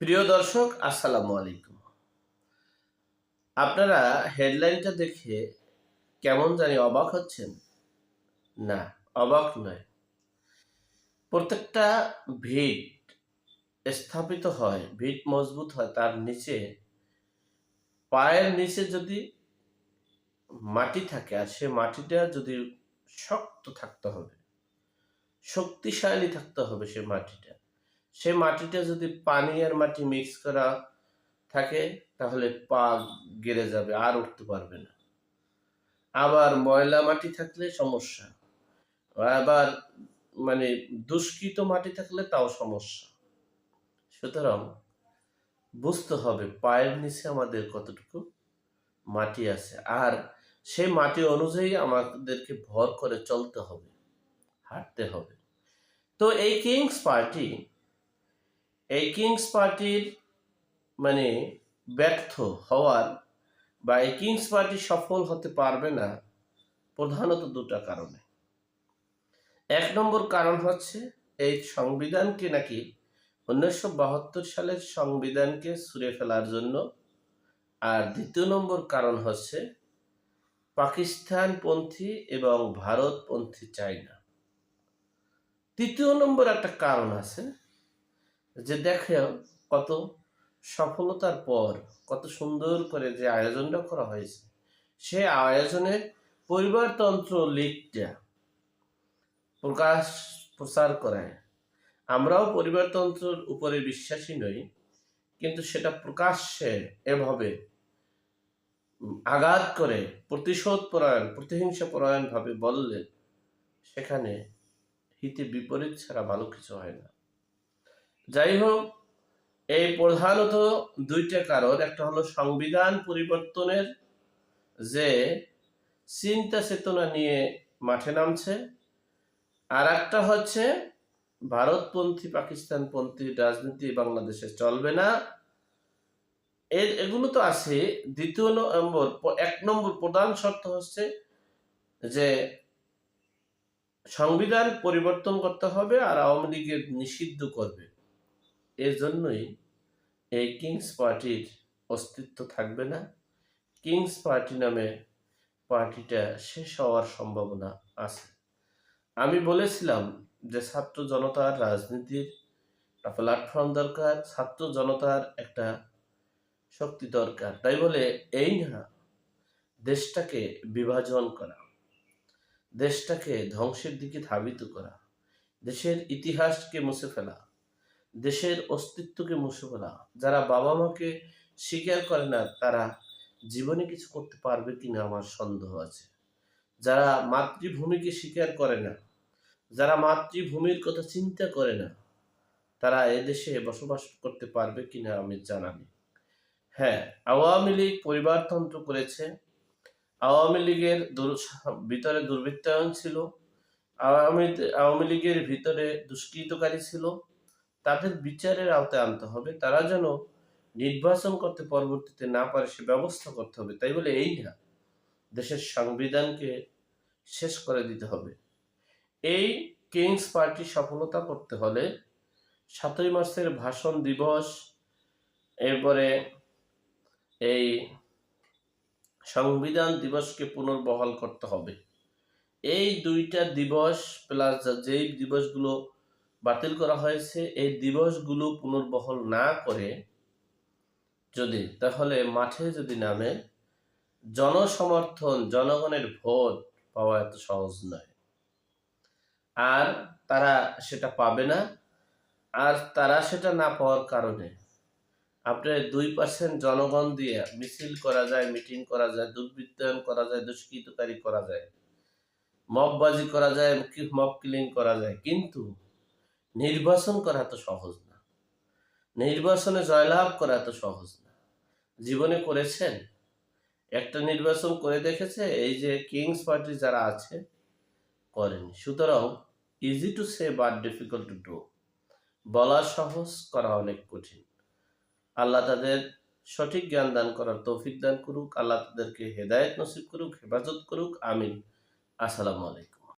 প্রিয় দর্শক, আসসালামু আলাইকুম। আপনারা হেডলাইনটা দেখে কেমন জানি অবাক হচ্ছেন? না, অবাক নয়। প্রত্যেকটা ভিট স্থাপিত হয়, ভিট মজবুত হয়, তার নিচে, পায়ের নিচে যদি মাটি থাকে, আর সে মাটিটা যদি শক্ত থাকতে হবে, শক্তিশালী থাকতে হবে সে মাটিটা সে মাটিটা যদি পানি আর মাটি মিক্স করা থাকে, তাহলে পা গেড়ে যাবে, আর উঠতে পারবে না। আবার ময়লা মাটি থাকলে সমস্যা। আবার মানে দুষ্কৃত মাটি থাকলে তাও সমস্যা। সুতরাং বুঝতে হবে পায়ের নিচে আমাদের কতটুকু মাটি আছে। আর সেই মাটি অনুযায়ী আমাদেরকে ভর করে চলতে হবে, হাঁটতে হবে। তো এই কিংস পার্টি এই কিংস পার্টির মানে ব্যর্থ হওয়ার বা এই কিংস পার্টি সফল হতে পারবে না প্রধানত দুটা কারণে। এক নম্বর কারণ হচ্ছে এই সংবিধানকে নাকি উনিশশো বাহাত্তর সালের সংবিধানকে ছুঁড়ে ফেলার জন্য। আর দ্বিতীয় নম্বর কারণ হচ্ছে পাকিস্তানপন্থী এবং ভারতপন্থী চাইনা তৃতীয় নম্বর একটা কারণ আছে যে দেখে কত সফলতার পর, কত সুন্দর করে যে আয়োজনটা করা হয়েছে, সে আয়োজনে পরিবারতন্ত্র লিগটা প্রকাশ, প্রচার করায় আমরাও পরিবারতন্ত্রের উপরে বিশ্বাসী নই, কিন্তু সেটা প্রকাশ্যে এভাবে আঘাত করে, প্রতিশোধ পরায়ণ, প্রতিহিংসা পরায়ণ ভাবে বললে সেখানে হিতে বিপরীত ছাড়া ভালো কিছু হয় না। যাই হোক এই প্রধানত দুইটা কারণ। একটা হলো সংবিধান পরিবর্তনের যে চিন্তা চেতনা নিয়ে মাঠে নামছে, আর একটা হচ্ছে ভারতপন্থী, পাকিস্তানপন্থী রাজনীতি বাংলাদেশে চলবে না। এর, এগুলো তো আছে। দ্বিতীয় নম্বর, এক নম্বর প্রধান শর্ত হচ্ছে যে সংবিধান পরিবর্তন করতে হবে আর আওয়ামী লীগের নিষিদ্ধ করবে। এর জন্যই এই কিংস পার্টির অস্তিত্ব থাকবে না। কিংস পার্টি নামে পার্টিটা শেষ হওয়ার সম্ভাবনা আছে। আমি বলেছিলাম যে ছাত্র জনতার রাজনীতির প্ল্যাটফর্ম দরকার, ছাত্র জনতার একটা শক্তি দরকার। তাই বলে এই না, দেশটাকে বিভাজন করা, দেশটাকে ধ্বংসের দিকে ধাবিত করা, দেশের ইতিহাসকে মুছে ফেলা। দেশের অস্তিত্বকে মুছে ফেলা। যারা বাবা মাকে স্বীকার করে না, তারা জীবনে কিছু করতে পারবে কিনা আমার সন্দেহ আছে। যারা মাতৃভূমিকে স্বীকার করে না, যারা মাতৃভূমির কথা চিন্তা করে না, তারা এদেশে বসবাস করতে পারবে কিনা আমি জানানি হ্যাঁ আওয়ামী লীগ পরিবারতন্ত্র করেছে। আওয়ামী লীগের ভিতরে দুর্বৃত্তায়ন ছিল। আওয়ামী আওয়ামী লীগের ভিতরে দুষ্কৃতকারী ছিল। তাদের বিচারের আওতায় আনতে হবে। তারা যেন নির্বাচন করতে পরবর্তীতে না পারে সে ব্যবস্থা করতে হবে। তাই বলে এই না, দেশের সংবিধানকে শেষ করে দিতে হবে। এই কিংস পার্টি সফলতা করতে হলে সাতই মাসের ভাষণ দিবস, এরপরে এই সংবিধান দিবসকে পুনর্বহাল করতে হবে। এই দুইটা দিবস প্লাস যেই দিবসগুলো বাতিল করা হয়েছে, এই দিবসগুলো পুনর্বহল না করে যদি, তাহলে মাঠে যদি নামে, জনসমর্থন, জনগণের ভোট পাওয়া এত সহজ নয়। আর তারা সেটা পাবে না, আর তারা সেটা না পাওয়ার কারণে। আপনার দুই পার্সেন্ট জনগণ দিয়ে মিছিল করা যায়, মিটিং করা যায়, দুর্বৃত্তায়ন করা যায়, দুষ্কৃতকারী করা যায় মববাজি করা যায় মব কিলিং করা যায়, কিন্তু নির্বাচন করা এত সহজ না। নির্বাচনে জয়লাভ করা এত সহজ না। জীবনে করেছেন? একটা নির্বাচন করে দেখেছে, এই যে কিংস পার্টি যারা আছে, করেনি। সুতরাং easy to say but difficult to do বলা সহজ, করা অনেক কঠিন। আল্লাহ তাদের সঠিক জ্ঞান দান করার তৌফিক দান করুক। আল্লাহ তাদেরকে হেদায়ত নসিব করুক, হেফাজত করুক। আমিন। আসসালামু আলাইকুম।